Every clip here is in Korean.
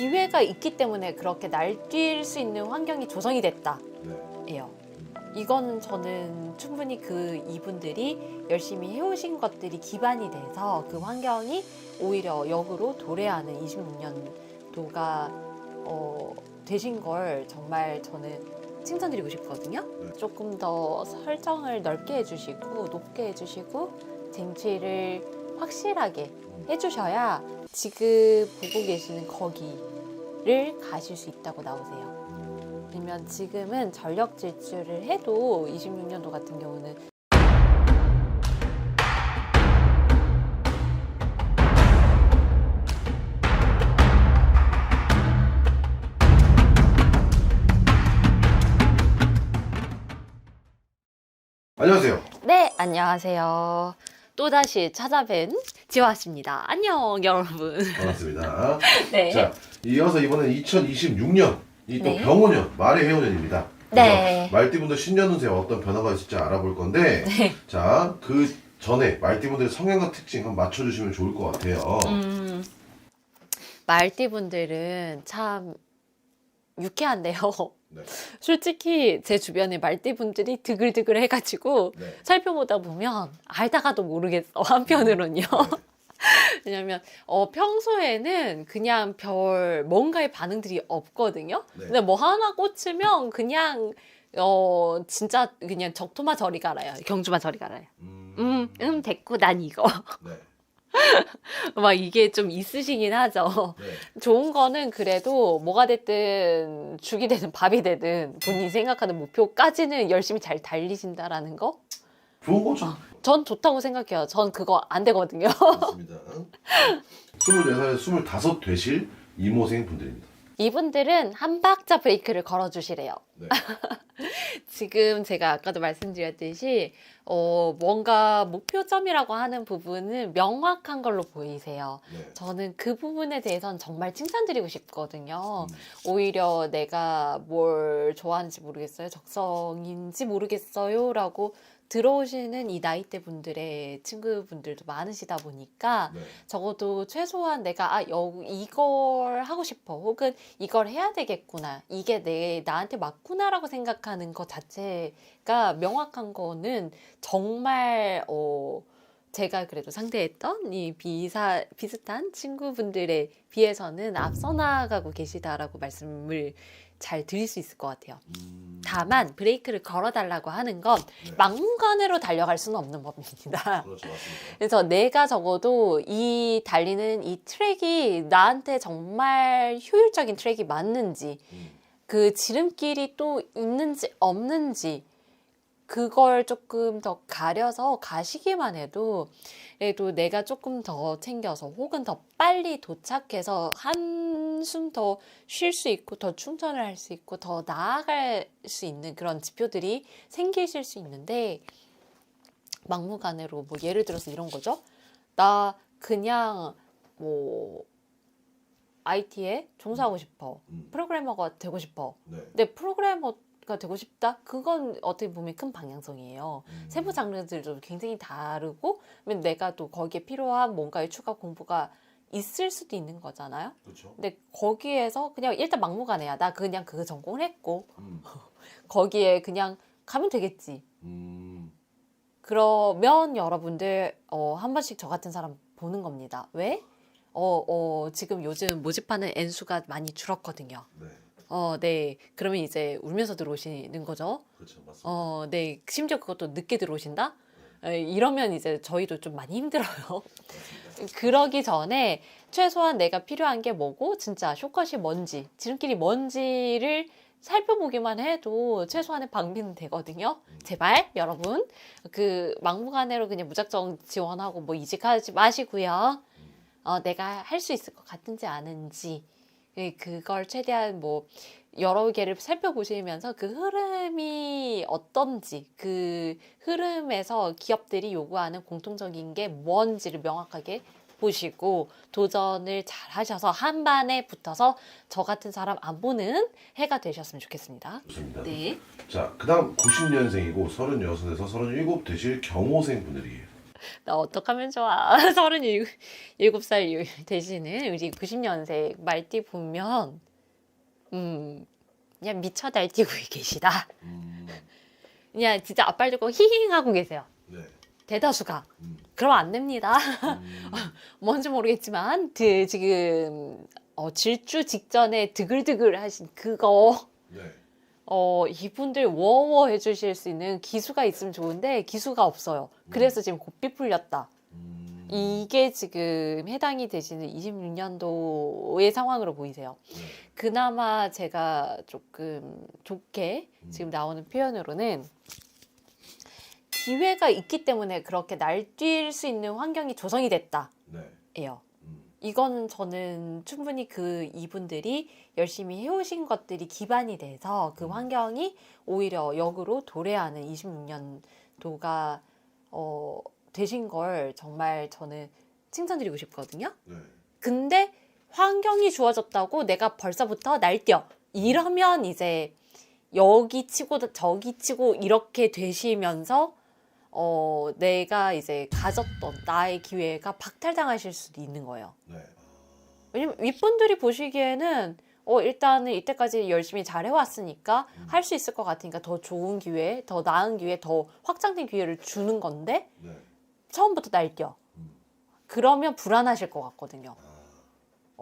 기회가 있기 때문에 그렇게 날뛸 수 있는 환경이 조성이 됐다. 네. 예요. 이거는 저는 충분히 그 이분들이 열심히 해오신 것들이 기반이 돼서 그 환경이 오히려 역으로 도래하는 26년도가 어, 되신 걸 정말 저는 칭찬드리고 싶거든요. 네. 조금 더 설정을 넓게 해주시고 높게 해주시고 쟁취를 확실하게 해주셔야 지금 보고 계시는 거기를 가실 수 있다고 나오세요. 왜냐면 지금은 전력 질주를 해도 26년도 같은 경우는 안녕하세요. 네 안녕하세요 또다시 찾아뵌 지화씨입니다 안녕 여러분 반갑습니다. 네 자, 이어서 이번엔 2026년 이 또 네. 병호년 말의 해오년입니다. 네. 그래서 말띠분들 신년 운세 어떤 변화가 있을지 알아볼 건데, 네. 자, 그 전에 말띠분들의 성향과 특징 한번 맞춰주시면 좋을 것 같아요. 음, 말띠분들은 참 유쾌한데요 네. 솔직히 제 주변에 말띠 분들이 드글드글 해가지고 네. 살펴보다 보면 알다가도 모르겠어 한편으론요 네. 왜냐면 어, 평소에는 그냥 별 뭔가의 반응들이 없거든요. 네. 근데 뭐 하나 꽂히면 그냥 어 진짜 그냥 적토마 저리 가라요. 경주마 저리 가라요. 음, 음, 음 됐고 난 이거. 네. 막 이게 좀 있으시긴 하죠. 네. 좋은 거는 그래도 뭐가 됐든 죽이 되든 밥이 되든 본인이 생각하는 목표까지는 열심히 잘 달리신다라는 거? 좋은 거죠. 전 좋다고 생각해요. 전 그거 안 되거든요. 맞습니다. 24살에 25 되실 이모생 분들입니다. 이분들은 한 박자 브레이크를 걸어주시래요. 네. 지금 제가 아까도 말씀드렸듯이 어, 뭔가 목표점이라고 하는 부분은 명확한 걸로 보이세요. 네. 저는 그 부분에 대해서는 정말 칭찬드리고 싶거든요. 음, 오히려 내가 뭘 좋아하는지 모르겠어요. 적성인지 모르겠어요. 라고 들어오시는 이 나이대 분들의 친구분들도 많으시다 보니까 네. 적어도 최소한 내가 아, 여, 이걸 하고 싶어. 혹은 이걸 해야 되겠구나. 이게 내, 나한테 맞구나라고 생각하는 것 자체가 명확한 거는 정말, 어, 제가 그래도 상대했던 이 비사, 비슷한 친구분들에 비해서는 앞서 나가고 계시다라고 말씀을 잘 드릴 수 있을 것 같아요. 음, 다만 브레이크를 걸어달라고 하는 건 네. 막무가내로 달려갈 수는 없는 법입니다. 그렇죠. 그래서 내가 적어도 이 달리는 이 트랙이 나한테 정말 효율적인 트랙이 맞는지 음, 그 지름길이 또 있는지 없는지 그걸 조금 더 가려서 가시기만 해도 그래도 내가 조금 더 챙겨서 혹은 더 빨리 도착해서 한숨 더 쉴 수 있고 더 충전을 할 수 있고 더 나아갈 수 있는 그런 지표들이 생기실 수 있는데 막무가내로 뭐 예를 들어서 이런 거죠. 나 그냥 뭐 IT에 종사하고 싶어. 음, 프로그래머가 되고 싶어. 네. 근데 프로그래머 가 되고 싶다? 그건 어떻게 보면 큰 방향성이에요. 음, 세부 장르들도 굉장히 다르고, 내가 또 거기에 필요한 뭔가의 추가 공부가 있을 수도 있는 거잖아요. 그렇죠. 근데 거기에서 그냥 일단 막무가내야. 나 그냥 그 전공을 했고, 음, 거기에 그냥 가면 되겠지. 음, 그러면 여러분들 어, 한 번씩 저 같은 사람 보는 겁니다. 왜? 어, 어, 지금 요즘 모집하는 N수가 많이 줄었거든요. 네. 어, 네. 그러면 이제 울면서 들어오시는 거죠. 그렇죠, 맞습니다. 어, 네. 심지어 그것도 늦게 들어오신다? 에, 이러면 이제 저희도 좀 많이 힘들어요. 그러기 전에 최소한 내가 필요한 게 뭐고, 진짜 쇼컷이 뭔지, 지름길이 뭔지를 살펴보기만 해도 최소한의 방비는 되거든요. 제발, 여러분. 그, 막무가내로 그냥 무작정 지원하고 뭐 이직하지 마시고요. 어, 내가 할 수 있을 것 같은지 아는지. 예, 그걸 최대한 뭐 여러 개를 살펴보시면서 그 흐름이 어떤지 그 흐름에서 기업들이 요구하는 공통적인 게 뭔지를 명확하게 보시고 도전을 잘 하셔서 한 반에 붙어서 저 같은 사람 안 보는 해가 되셨으면 좋겠습니다. 좋습니다. 네. 자, 그 다음 90년생이고 36에서 37 되실 경호생 분들이에요. 나 어떡하면 좋아. 37살 되시는 우리 90년생 말띠 보면, 음, 그냥 미쳐 날뛰고 계시다. 음, 그냥 진짜 앞발 들고 히힝 하고 계세요. 네. 대다수가. 음, 그럼 안 됩니다. 음, 뭔지 모르겠지만, 그, 지금, 어, 질주 직전에 드글드글 하신 그거, 네. 어, 이분들 워워 해주실 수 있는 기수가 있으면 좋은데, 기수가 없어요. 그래서 지금 고삐 풀렸다. 음, 이게 지금 해당이 되시는 26년도의 상황으로 보이세요. 네. 그나마 제가 조금 좋게 음. 지금 나오는 표현으로는 기회가 있기 때문에 그렇게 날뛸 수 있는 환경이 조성이 됐다. 네. 예요. 음, 이거는 저는 충분히 그 이분들이 열심히 해오신 것들이 기반이 돼서 그 음. 환경이 오히려 역으로 도래하는 26년도가 어, 되신 걸 정말 저는 칭찬드리고 싶거든요. 네. 근데 환경이 주어졌다고 내가 벌써부터 날뛰어 이러면 이제 여기 치고 저기 치고 이렇게 되시면서 어 내가 이제 가졌던 나의 기회가 박탈당하실 수도 있는 거예요. 네. 왜냐면 윗분들이 보시기에는 어 일단은 이때까지 열심히 잘 해왔으니까 음. 할수 있을 것 같으니까 더 좋은 기회, 더 나은 기회, 더 확장된 기회를 주는 건데 네. 처음부터 날뛰어. 음. 그러면 불안하실 것 같거든요. 아,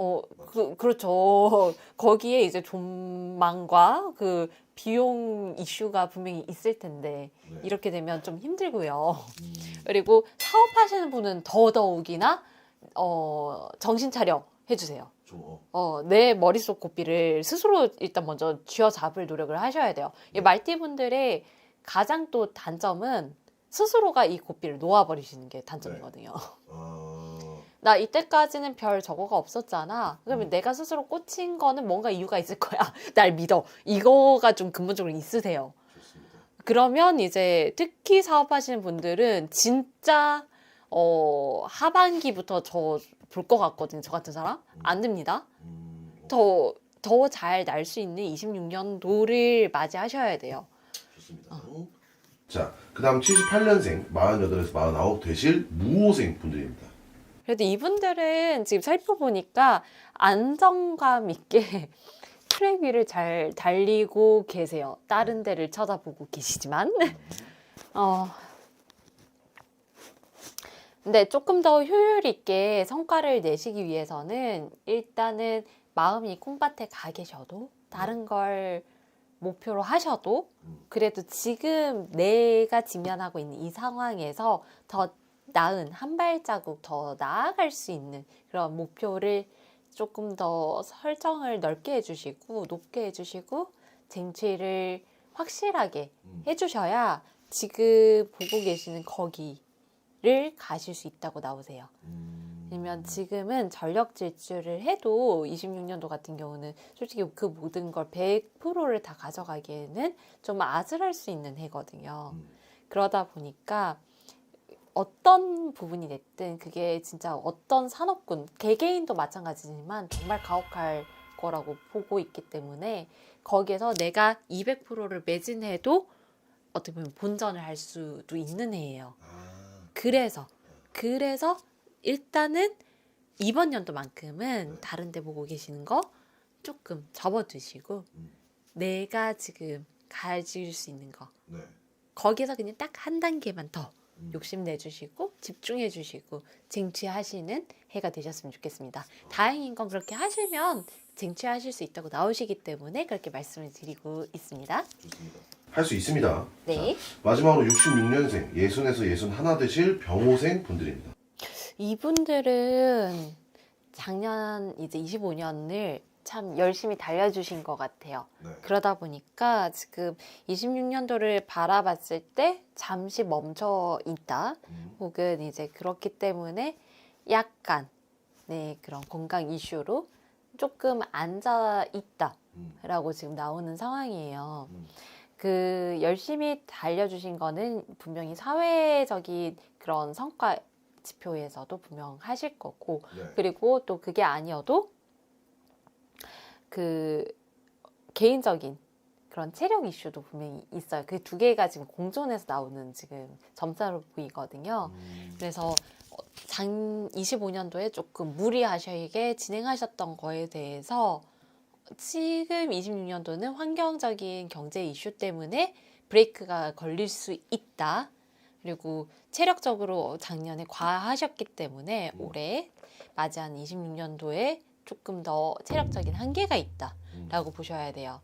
어, 그, 그렇죠. 거기에 이제 존망과 그 비용 이슈가 분명히 있을 텐데, 네. 이렇게 되면 좀 힘들고요. 음, 그리고 사업하시는 분은 더더욱이나, 어, 정신 차려 해주세요. 저, 어, 내 머릿속 고삐를 스스로 일단 먼저 쥐어 잡을 노력을 하셔야 돼요. 이 말띠분들의 가장 또 단점은 스스로가 이 고삐를 놓아버리시는 게 단점이거든요. 아, 나 이때까지는 별 저거가 없었잖아. 그러면 음. 내가 스스로 꽂힌 거는 뭔가 이유가 있을 거야. 날 믿어. 이거가 좀 근본적으로 있으세요. 좋습니다. 그러면 이제 특히 사업하시는 분들은 진짜 어 하반기부터 저 볼 것 같거든요. 저 같은 사람 안 됩니다. 음, 어, 더더 잘 날 수 있는 26년도를 맞이하셔야 돼요. 좋습니다. 어. 자, 그 다음 78년생, 48에서 49 되실 무호생 분들입니다. 그래도 이분들은 지금 살펴보니까 안정감 있게 트랙 위를 잘 달리고 계세요. 다른 데를 쳐다보고 계시지만. 어. 근데 조금 더 효율 있게 성과를 내시기 위해서는 일단은 마음이 콩밭에 가 계셔도 다른 걸 목표로 하셔도 음. 그래도 지금 내가 직면하고 있는 이 상황에서 더 나은 한 발자국 더 나아갈 수 있는 그런 목표를 조금 더 설정을 넓게 해주시고 높게 해주시고 쟁취를 확실하게 음. 해주셔야 지금 보고 계시는 거기를 가실 수 있다고 나오세요. 음, 왜냐면 지금은 전력 질주를 해도 26년도 같은 경우는 솔직히 그 모든 걸 100%를 다 가져가기에는 좀 아슬할 수 있는 해거든요. 음, 그러다 보니까 어떤 부분이 됐든 그게 진짜 어떤 산업군, 개개인도 마찬가지지만 정말 가혹할 거라고 보고 있기 때문에 거기에서 내가 200%를 매진해도 어떻게 보면 본전을 할 수도 있는 해예요. 아, 그래서 그래서 일단은 이번 연도만큼은 네. 다른 데 보고 계시는 거 조금 접어두시고 음. 내가 지금 가질 수 있는 거 네. 거기에서 그냥 딱 한 단계만 더 음. 욕심 내주시고 집중해 주시고 쟁취하시는 해가 되셨으면 좋겠습니다. 다행인 건 그렇게 하시면 쟁취하실 수 있다고 나오시기 때문에 그렇게 말씀을 드리고 있습니다. 좋습니다. 할 수 있습니다. 네. 자, 마지막으로 66년생, 예순에서 예순 하나 되실 병호생 분들입니다. 이분들은 작년 이제 25년을 참 열심히 달려주신 것 같아요. 네. 그러다 보니까 지금 26년도를 바라봤을 때 잠시 멈춰 있다. 음, 혹은 이제 그렇기 때문에 약간 네 그런 건강 이슈로 조금 앉아 있다라고 음, 지금 나오는 상황이에요. 음, 그 열심히 달려주신 거는 분명히 사회적인 그런 성과 지표에서도 분명하실 거고 네. 그리고 또 그게 아니어도 그 개인적인 그런 체력 이슈도 분명히 있어요. 그 두 개가 지금 공존해서 나오는 지금 점사로 보이거든요. 음, 그래서 어, 장 25년도에 조금 무리하시게 진행하셨던 거에 대해서 지금 26년도는 환경적인 경제 이슈 때문에 브레이크가 걸릴 수 있다. 그리고 체력적으로 작년에 과하셨기 때문에 올해 맞이한 26년도에 조금 더 체력적인 한계가 있다라고 보셔야 돼요.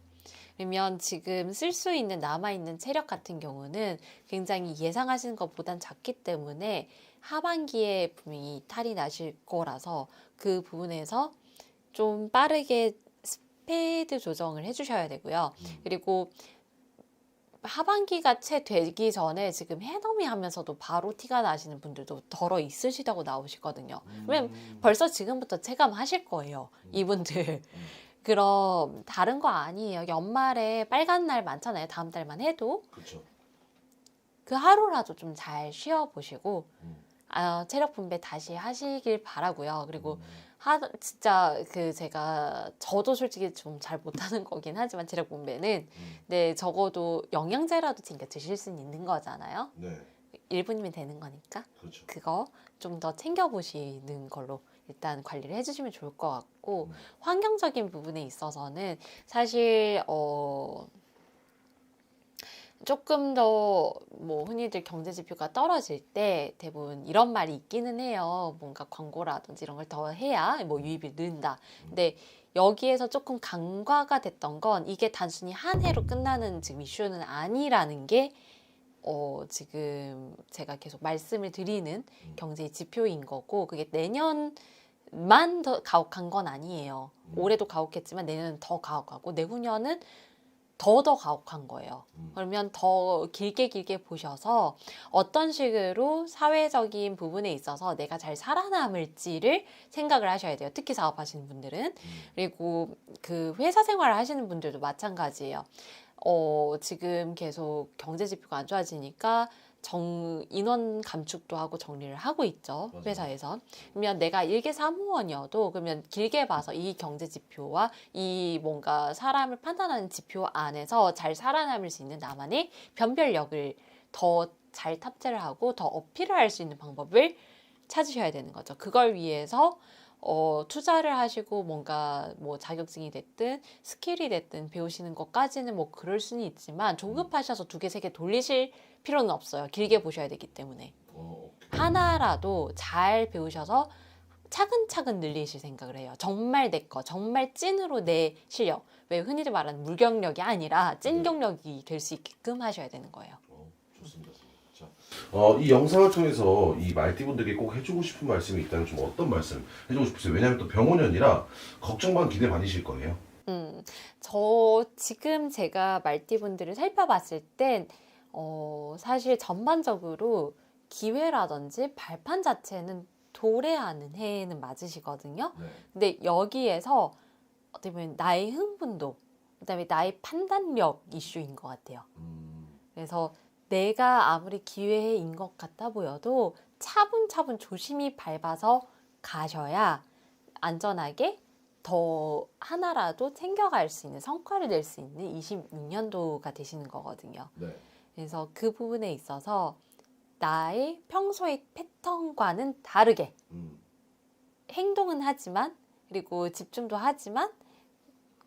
그러면 지금 쓸 수 있는 남아있는 체력 같은 경우는 굉장히 예상하시는 것보단 작기 때문에 하반기에 분명히 탈이 나실 거라서 그 부분에서 좀 빠르게 스페이드 조정을 해주셔야 되고요. 그리고 하반기가 채 되기 전에 지금 해넘이 하면서도 바로 티가 나시는 분들도 덜어 있으시다고 나오시거든요. 왜냐면 벌써 지금부터 체감하실 거예요. 이분들. 그럼 다른 거 아니에요. 연말에 빨간 날 많잖아요. 다음 달만 해도 그렇죠. 그 하루라도 좀 잘 쉬어 보시고 음. 아, 체력 분배 다시 하시길 바라고요. 그리고 음. 하 진짜 그 제가 저도 솔직히 좀 잘 못하는 거긴 하지만 체력 분배는 음. 네 적어도 영양제라도 챙겨 드실 수는 있는 거잖아요. 네, 1분이면 되는 거니까 그렇죠. 그거 좀 더 챙겨 보시는 걸로 일단 관리를 해주시면 좋을 것 같고 음. 환경적인 부분에 있어서는 사실 어 조금 더 뭐 흔히들 경제 지표가 떨어질 때 대부분 이런 말이 있기는 해요. 뭔가 광고라든지 이런 걸 더 해야 뭐 유입이 는다. 근데 여기에서 조금 간과가 됐던 건 이게 단순히 한 해로 끝나는 지금 이슈는 아니라는 게 어, 지금 제가 계속 말씀을 드리는 경제 지표인 거고 그게 내년 만 더 가혹한 건 아니에요. 음. 올해도 가혹했지만 내년은 더 가혹하고 내후년은 더더 가혹한 거예요. 음. 그러면 더 길게 길게 보셔서 어떤 식으로 사회적인 부분에 있어서 내가 잘 살아남을지를 생각을 하셔야 돼요. 특히 사업하시는 분들은. 음. 그리고 그 회사 생활을 하시는 분들도 마찬가지예요. 어, 지금 계속 경제 지표가 안 좋아지니까 정, 인원 감축도 하고 정리를 하고 있죠. 맞아요. 회사에서. 그러면 내가 일개 사무원이어도 그러면 길게 봐서 이 경제 지표와 이 뭔가 사람을 판단하는 지표 안에서 잘 살아남을 수 있는 나만의 변별력을 더 잘 탑재를 하고 더 어필을 할 수 있는 방법을 찾으셔야 되는 거죠. 그걸 위해서 어, 투자를 하시고 뭔가 뭐 자격증이 됐든 스킬이 됐든 배우시는 것까지는 뭐 그럴 수는 있지만 조급하셔서 두 개, 세 개 돌리실 필요는 없어요. 길게 보셔야 되기 때문에. 어, 하나라도 잘 배우셔서 차근차근 늘리실 생각을 해요. 정말 내 거, 정말 찐으로 내 실력. 왜 흔히들 말하는 물경력이 아니라 찐 경력이 될 수 있게끔 하셔야 되는 거예요. 어, 좋습니다. 자, 어, 이 영상을 통해서 이 말띠분들께 꼭 해주고 싶은 말씀이 있다면 좀 어떤 말씀 해주고 싶으세요? 왜냐하면 또 병원연이라 걱정만 기대 많으실 거예요. 음, 저 지금 제가 말띠분들을 살펴봤을 땐, 어, 사실 전반적으로 기회라든지 발판 자체는 도래하는 해에는 맞으시거든요. 네. 근데 여기에서 어떻게 보면 나의 흥분도, 그다음에 나의 판단력 이슈인 것 같아요. 음, 그래서 내가 아무리 기회인 것 같아 보여도 차분차분 조심히 밟아서 가셔야 안전하게 더 하나라도 챙겨갈 수 있는 성과를 낼 수 있는 26년도가 되시는 거거든요. 네. 그래서 그 부분에 있어서 나의 평소의 패턴과는 다르게 음, 행동은 하지만 그리고 집중도 하지만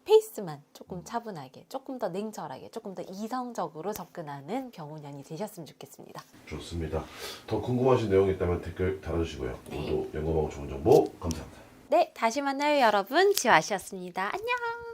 페이스만 조금 차분하게 조금 더 냉철하게 조금 더 이성적으로 접근하는 병원년이 되셨으면 좋겠습니다. 좋습니다. 더 궁금하신 내용이 있다면 댓글 달아주시고요. 오늘도 연구하고 좋은 정보 감사합니다. 네, 다시 만나요 여러분. 지화씨였습니다. 안녕.